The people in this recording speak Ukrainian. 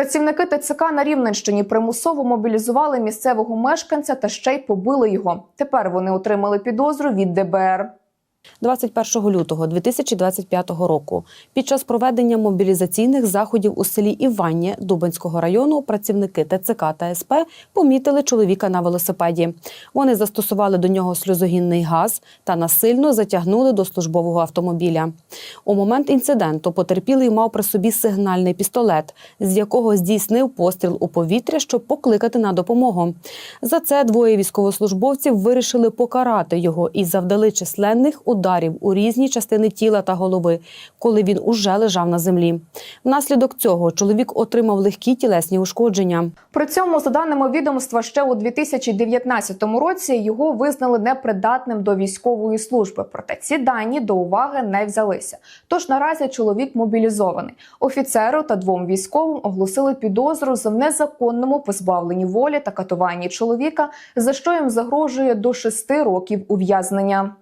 Працівники ТЦК на Рівненщині примусово мобілізували місцевого мешканця та ще й побили його. Тепер вони отримали підозру від ДБР. 21 лютого 2025 року під час проведення мобілізаційних заходів у селі Іваннє Дубенського району працівники ТЦК та СП помітили чоловіка на велосипеді. Вони застосували до нього сльозогінний газ та насильно затягнули до службового автомобіля. У момент інциденту потерпілий мав при собі сигнальний пістолет, з якого здійснив постріл у повітря, щоб покликати на допомогу. За це двоє військовослужбовців вирішили покарати його і завдали численних ударів у різні частини тіла та голови, коли він уже лежав на землі. Внаслідок цього чоловік отримав легкі тілесні ушкодження. При цьому, за даними відомства, ще у 2019 році його визнали непридатним до військової служби. Проте ці дані до уваги не взялися. Тож наразі чоловік мобілізований. Офіцеру та двом військовим оголосили підозру за незаконному позбавленні волі та катуванні чоловіка, за що їм загрожує до шести років ув'язнення.